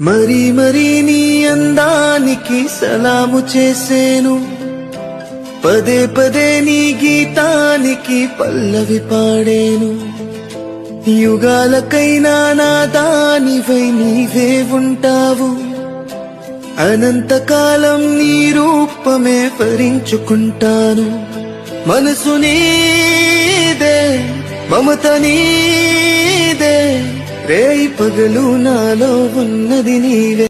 మరి మరి నీ అందానికి సలాము చేసేను. పదే పదే నీ గీతానికి పల్లవి పాడేను. యుగాలకైనా నా దానివై నీవే ఉంటావు. అనంతకాలం నీ రూపమే భరించుకుంటాను మనసు నీదే మమత నీదే రేయి పగలు నాలో ఉన్నది నీవే.